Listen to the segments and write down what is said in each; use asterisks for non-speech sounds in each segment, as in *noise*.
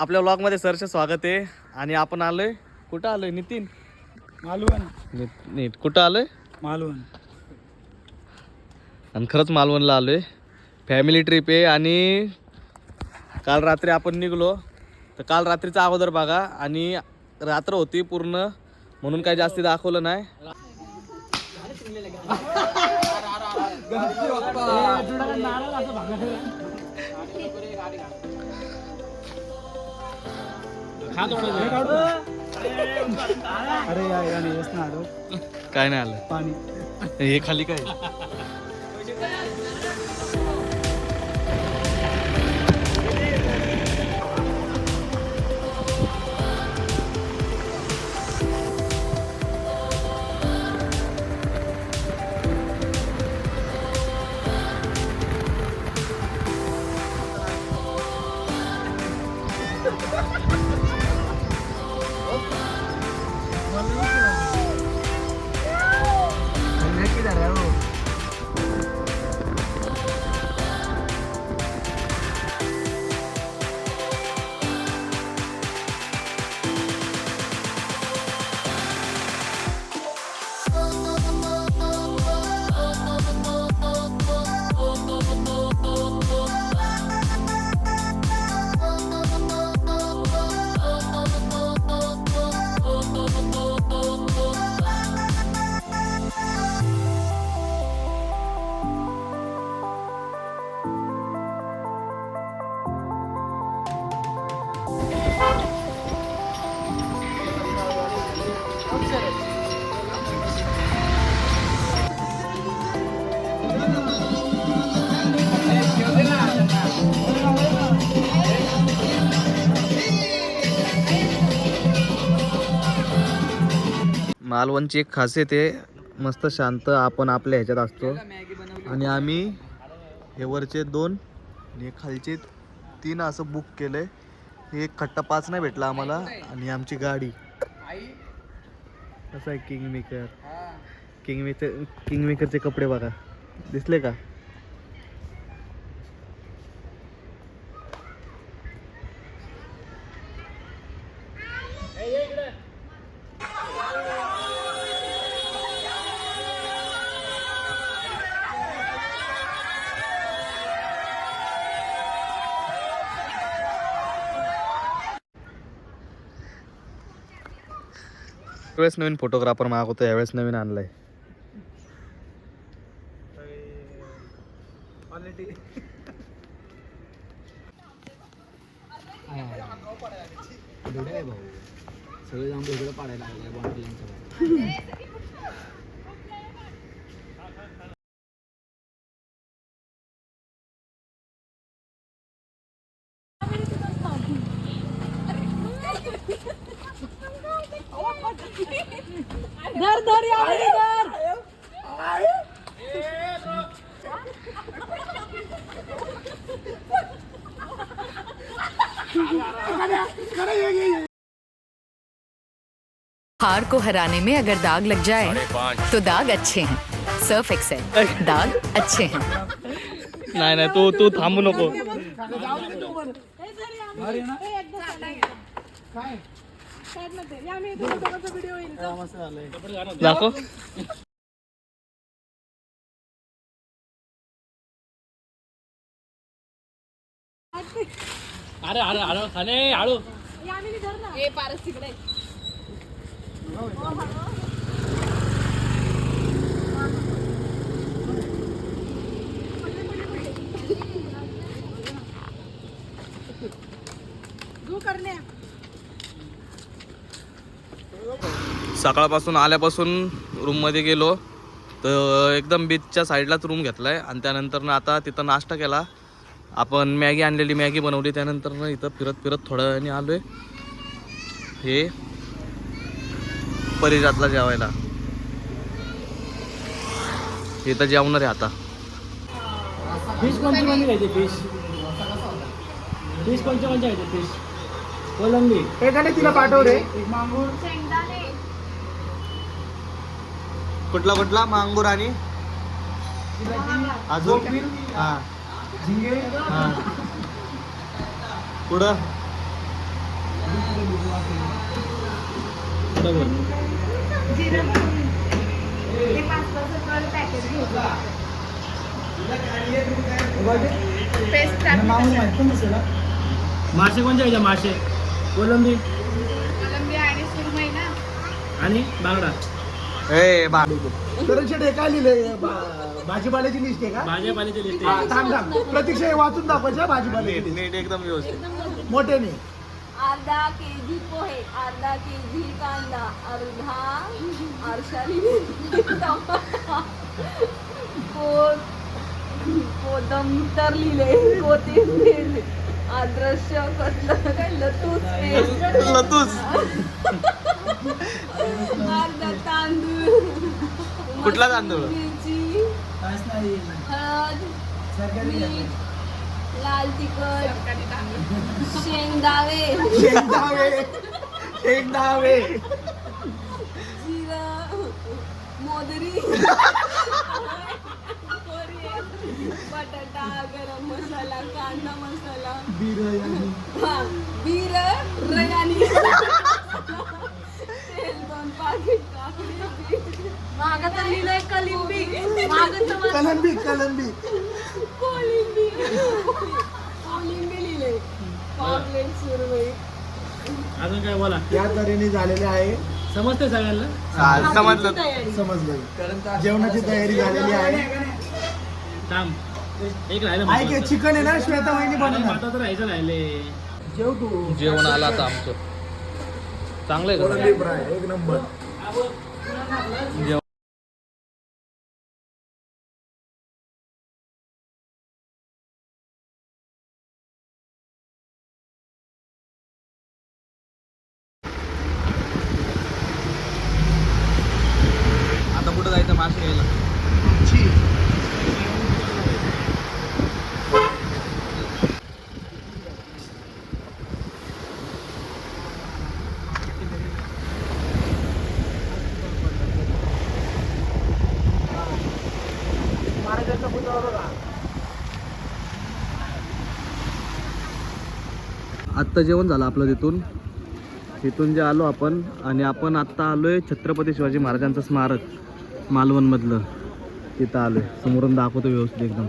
आपल्या व्लॉगमध्ये सरचे स्वागत आहे. आणि आपण आलोय. कुठं आलोय? नितीन? मालवण. नीट नीट. कुठं आलोय? मालवण. आणि खरंच मालवणला आलोय. फॅमिली ट्रिप आहे आणि काल रात्री आपण निघलो. तर काल रात्रीचा अगोदर बघा. आणि रात्र होती पूर्ण. म्हणून काही जास्ती दाखवलं नाही. अरे या या नाही येस ना आलो. काय नाही आलं. पाणी. हे खाली काय? मालवणची एक खासियत आहे मस्त शांत आपण आपल्या ह्याच्यात असतो. आणि आम्ही हे वरचे दोन आणि खालचे तीन असं बुक केलंय. हे एक खट्टा पाच नाही भेटला आम्हाला आणि आमची गाडी. कसं आहे king maker king maker king मेकरचे कपडे बघा. दिसले का? वेळेस नवीन फोटोग्राफर मागवतो यावेळेस नवीन आणलाय. धर धर या मुली, धर हार को हराने में अगर दाग लग जाए तो दाग अच्छे हैं। सर्फ एक्सेल दाग अच्छे हैं। नाही नाही तू तू थांबू नको। दाखव. अरे अरे हळू खाले हळू या मी धर ना तू करणे सकाळपासून आल्यापासून रूममध्ये गेलो. तर एकदम बीचच्या साईडलाच रूम घेतलाय. आणि त्यानंतर ना आता तिथं नाश्ता केला. आपण मॅगी आणलेली मॅगी बनवली. त्यानंतर ना इथं फिरत फिरत थोड्या वेळाने आलोय. हे परिजातला जेवायला. हे तर जेवणार आहे आता. फिश कोणती कोणती घ्यायची? फिश फिश कोणत्या कोणत्या घ्यायचे? फिश कोलंबी. एकाने तिला पाठव रे. एक मांगूर कुठला कुठला? मांगूर आणि? अजून? हा. झिंगे. हा. पुढं? मासे कोणते आहे मासे? कोलंबी. कोलंबी आणि सुरमई ना. आणि बांगडा. ए बा. तर शेट हे काय लिहिलंय? भाजीपाल्याची लिस्ट आहे का? भाज्यापाल्याची लिस्ट हा, थांब थांब. प्रतीक्षा हे वाचून दाखवायचं भाजीपाल्याची नीट list. नीट एकदम व्यवस्थित. मोठ्याने अर्धा के जी पोहे अर्धा के जी कांदा अर्धा आरशाली कोदंतर लिहिले कोथिंबीर आदर्श कसलं काय लतूच पेस्ट. लतूस. तांदूळ. कुठला तांदूळ? मिरची. हळद. मीठ. लाल तिखट. शेंगदावे शेंगदावे शेंगदावे जिरं. मोदरी. बटाटा गरम मसाला कांदा मसाला. हा बीर रयानी तेल दोन पाकिट काकडी मागं तर लिहिलंय कलिंबी. मागं तर मग. कलंबी कलंबी. कोलिंबी. कोलिंबी लिहिलंय. पापलेट सुरमई. अजून काय बोला? या तऱ्हेने झालेले आहे. समजते सगळ्यांना? समजलं. समजलं. जेवणाची तयारी झालेली आहे. थांब. एक राहिलं ऐक हे. चिकन आहे ना श्वेता वहिनी महत्वाचं राहायचं राहिले. जेव तू. जेवण आलं आता आमचं. चांगलं आहे कोलंबी का फ्राय एक नंबर. जेवण आत्ता जेवण झालं आपलं तिथून. तिथून जे आलो आपण आणि आपण आत्ता आलोय छत्रपती शिवाजी महाराजांचं स्मारक मालवणमधलं. तिथं आलोय. समोरून दाखवतो व्यवस्थित एकदम.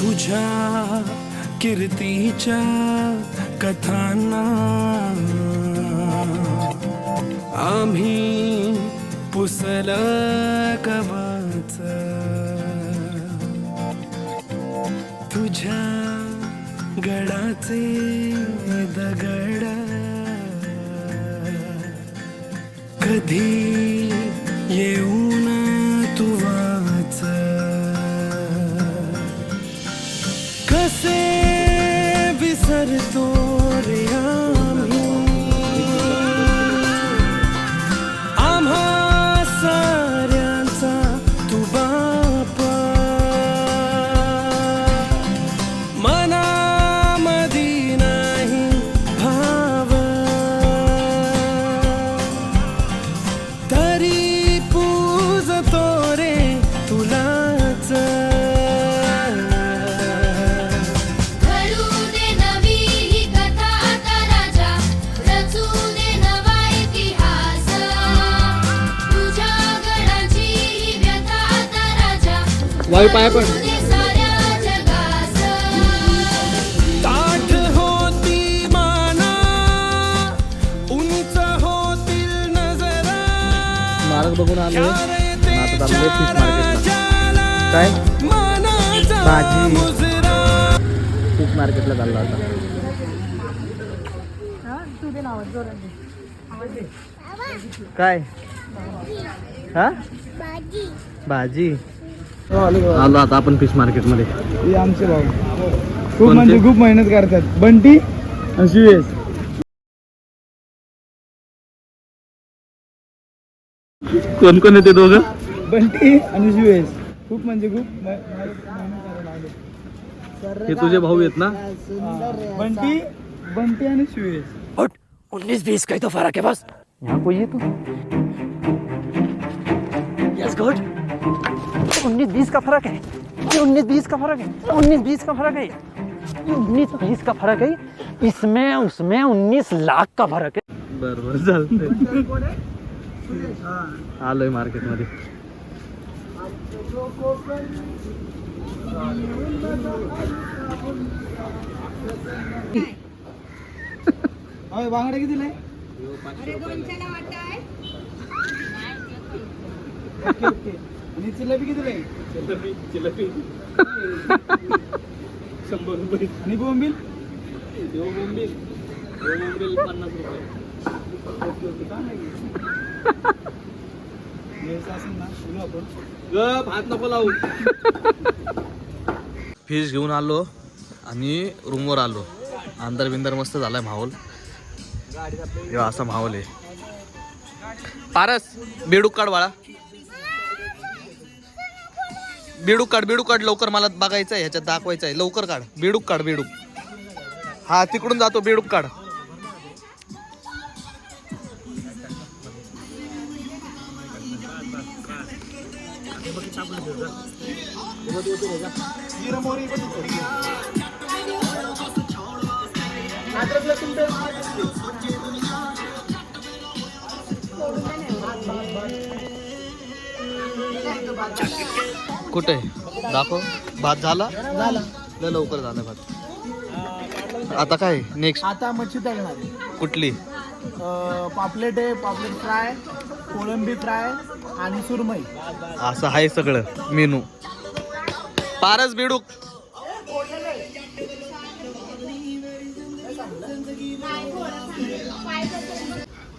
तुझ्या कीर्तीच्या कथांना आम्ही पुसल कवच तुझ्या गडाचे दगड. कधी वायू पाया पण. बघून आलो. आता फिश मार्केटला. काय? भाजी. फिश मार्केटला चाललो आता. काय? हा? भाजी. आलो आता आपण फिश मार्केटमध्ये हे आमचे भाऊ. खूप कोणते? म्हणजे खूप मेहनत करतात. बंटी आणि सुयश कोण कोण येते दोघं? बंटी आणि सुयश खूप म्हणजे खूप मे- मेहनत करायला लागले. हे तुझे भाऊ आहेत ना? बंटी बंटी आणि सुयश उन्नीस बीस का ही तो फर्क है बस. यहाँ कोई है तू? Yes good. उन्नीस बीस का फ़र्क है। ये उन्नीस बीस का फ़र्क है। उन्नीस बीस का फ़र्क है। ये उन्नीस बीस का फ़र्क है। इसमें उसमें उन्नीस लाख का फ़र्क है। बर बर चालतंय आलोय मार्केटमध्ये बांगडे किती ओके. आणि जिलेबी किती *laughs* शंभर रुपये. आणि बोंबील? देव बोंबील. देव बोंबील पन्नास रुपये. नको लावू. फिश घेऊन आलो आणि रूमवर आलो. अंदर बिंदर मस्त झालाय माहोल. असा माहोल आहे. पारस बेडूक काढ बाळा. बेडूक काढ बेडूक काढ लवकर मला बघायचं आहे ह्याच्यात दाखवायचं आहे लवकर काढ. बेडूक काढ बेडूक हा तिकडून जातो बेडूक काढ. कुठे? दाखव. भात झाला? झालं. लय लवकर झाला भात. आता काय? नेक्स्ट आता मच्छी टाकणार कुठली? पापलेट आहे पापलेट फ्राय कोळंबी फ्राय आणि सुरमई. असं आहे सगळं. मेनू. पारस बेडूक.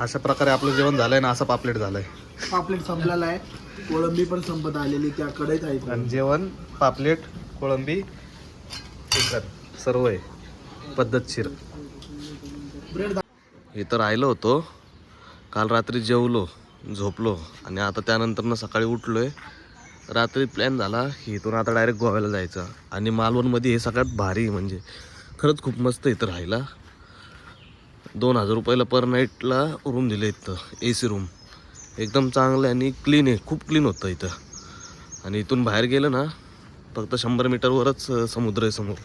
अशा प्रकारे आपलं जेवण झालंय ना असं पापलेट झालंय. पापलेट संपलेला आहे. कोळंबी पण संपत आलेली त्या कडेच आहे. आणि जेवण पापलेट कोळंबी चिकन सर्व आहे. पद्धतशीर. ब्रेड इथं राहिलो होतो. काल रात्री जेवलो झोपलो आणि आता त्यानंतर सकाळी उठलोय. रात्री प्लॅन झाला की इथून आता डायरेक्ट गोव्याला जायचं. आणि मालवणमध्ये हे सगळ्यात भारी म्हणजे. खरंच खूप मस्त इथं राहायला. दोन हजार रुपयाला पर नाईटला रूम दिले इथं ए सी रूम एकदम चांगलं आहे आणि क्लीन आहे. खूप क्लीन होतं इथं. आणि इथून बाहेर गेलं ना फक्त शंभर मीटरवरच समुद्र आहे समोर.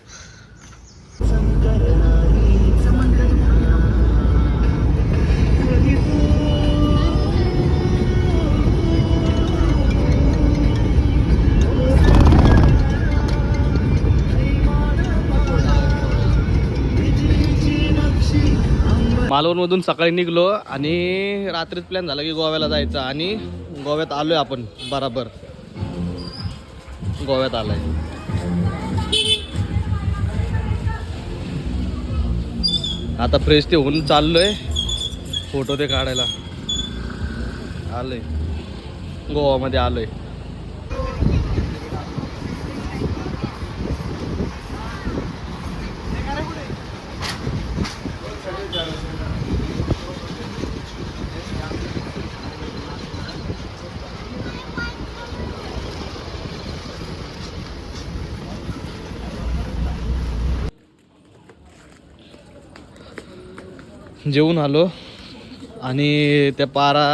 मालवणमधून सकाळी निघलो आणि रात्रीच प्लॅन झाला की गोव्याला जायचं आणि गोव्यात आलोय आपण बराबर. गोव्यात आलाय. आता फ्रेश ते होऊन चाललोय फोटो ते काढायला. आलोय. गोवामध्ये आलोय. जेवून आलो आणि त्या पारा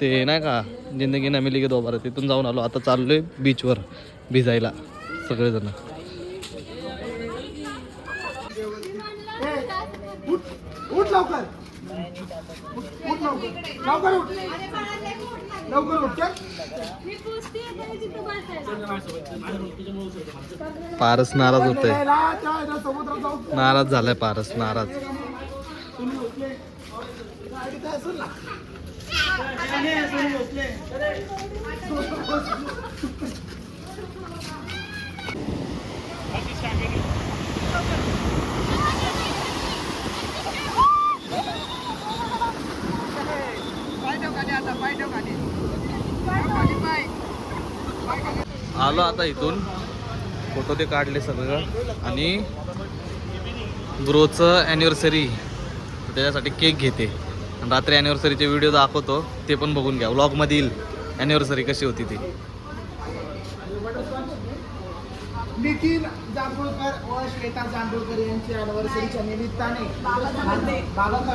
ते नाही का जिंदगी ना मिली की दोबारा तिथून जाऊन आलो आता चाललोय बीचवर भिजायला सगळेजण. पारस नाराज समुद्रात जाऊ नाराज झालाय पारस नाराज आलो आता इथून. फोटो ते काढले सगळं. आणि ब्रोचं ॲनिव्हर्सरी त्याच्यासाठी केक घेते. आणि रात्री ॲनिव्हर्सरीचे व्हिडिओ दाखवतो ते पण बघून घ्या. व्लॉगमध्ये येईल ॲनिव्हर्सरी कशी होती ती. नितीन जांभूळकर व श्वेता जांभूळकर यांची अॅनिव्हर्सरीच्या निमित्ताने. बाबाचा बाबाचा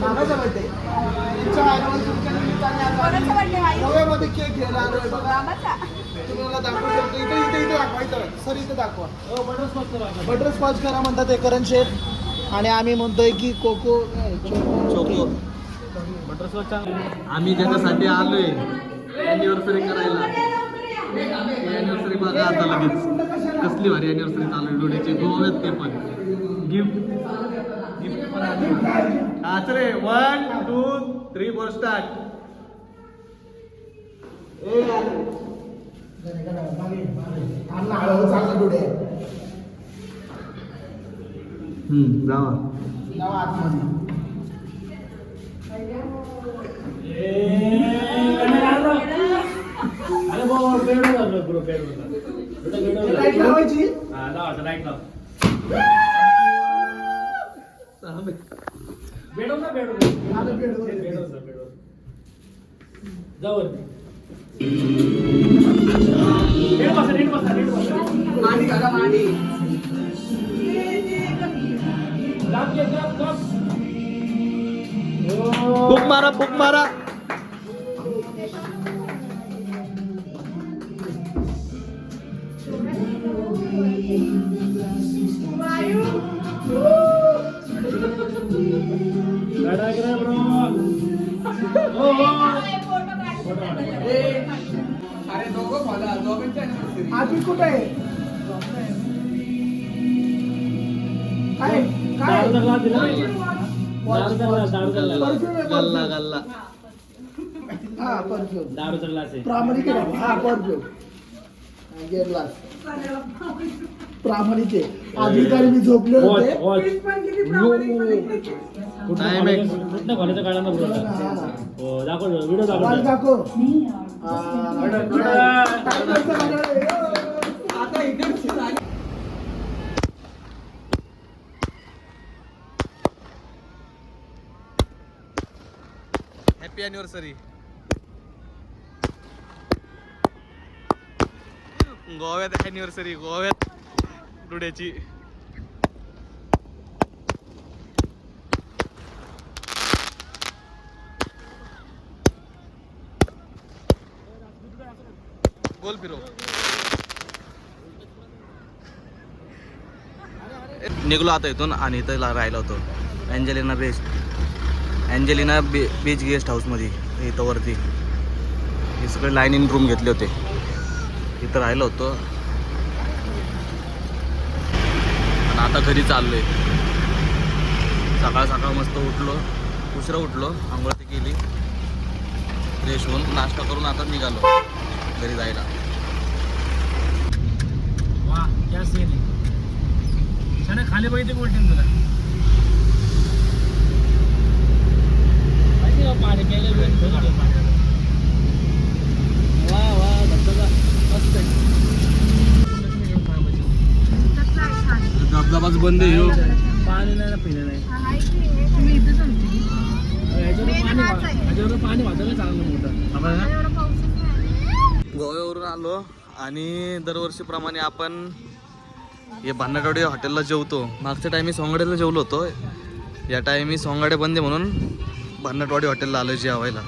बाबाचा बर्थडे. त्यांच्या अॅनिव्हर्सरीच्या निमित्ताने आता आम्ही गोव्यामध्ये केक घ्यायला आलोय बघा. तुम्हाला दाखवू शकतो इथे इथे इथे दाखवा. सर इथे दाखवा. बटर स्कॉच करा. म्हणतात हे करण शेफ आणि आम्ही म्हणतोय की कोको चोको आम्ही ज्याच्यासाठी आलोय अॅनिव्हर्सरी करायला. अॅनिव्हर्सरी बघा आता लगेच. कसली भारी अॅनिव्हर्सरी चालू आहे डोळ्याची. गोव्यात ते पण. गिफ्ट गिफ्ट पण आली. हा चले one two three four start hmm जावा. हा लाइट लाव. बेडो ना बेडो बेडो बेडो जाऊ नीट बसा नीट बसा नीट बसा मांडी घाला मांडी. दाब घे दाब दाब फुक मारा फुक मारा गाडा करा ब्रो हो हो आधी कुठे आहे काय काय दारू धरला दिला दारू धरला दारू धरला परफ्यूम आहे गल्ला परफ्यूम. गल्ला हा परफ्यूम दारू धरला असे प्रामाणिक आहे बाबा. हा परफ्यूम गेलास प्रामाणिक आहे अधिकारी मी झोपले वॉच होते वॉच Time आहे. कुठल्या कॉलेजचा काढा ना ब्रो हो दाखव व्हिडिओ वाल दाखव दाखव हा. काय करतो माझ्याकडे? ओ, आता इथे हॅपी अॅनिव्हर्सरी गोव्यात अॅनिव्हर्सरी गोव्यात डुड्याची गोल फिरो. निघलो आता इथून आणि इथं ला- राहिलो होतो. अँजेलिना बेस्ट अँजेलिना बी बीच गेस्ट हाऊसमध्ये इथं वरती. हे सगळे लाईन इन रूम घेतले होते. इथं राहिलं होतं. आणि आता घरी चाललोय. सकाळ सकाळ मस्त उठलो. उशिरा उठलो. आंघोळती केली. फ्रेश होऊन नाश्ता करून आता निघालो. घरी जायला. वा क्या सीन आहे. खाली पाहिजे बोलते तुला. पाणी वा वा धबधबा मस्त धबधबाच बंद आहे पाणी नाही ना पिणं नाही पाणी वाचायला चांगलं मोठं गोव्यावरून आलो आणि दरवर्षीप्रमाणे आपण हे भांडाटवाडी हॉटेलला जेवतो. मागच्या टायमी सोंगाड्याला जेवलो होतो. या टायमी सोंगाडे बंदे म्हणून भांडाटवाडी हॉटेलला आलो जेवायला.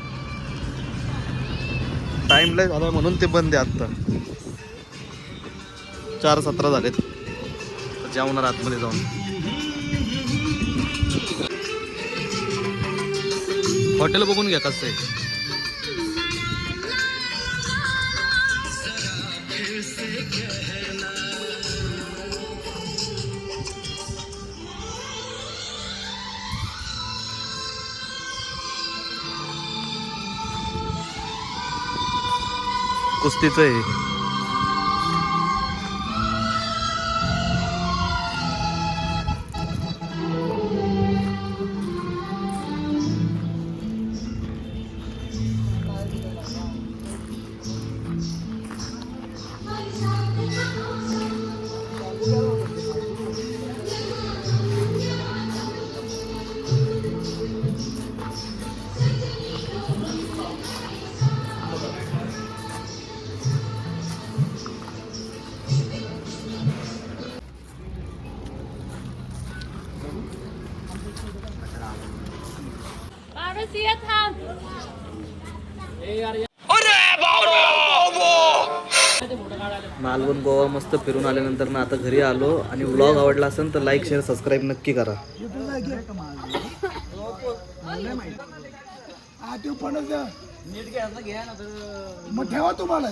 टाईम लय झाला म्हणून ते बंद आहे आत्ता. चार सतरा झालेत. जेवणार आतमध्ये जाऊन. हॉटेल बघून घ्या कसं आहे. कुस्तीचं आहे. मस्त फिरून आल्यानंतर ना आता घरी आलो आणि व्लॉग आवडला असेल तर लाईक शेअर सबस्क्राईब नक्की करा. मग ठेवा तुम्हाला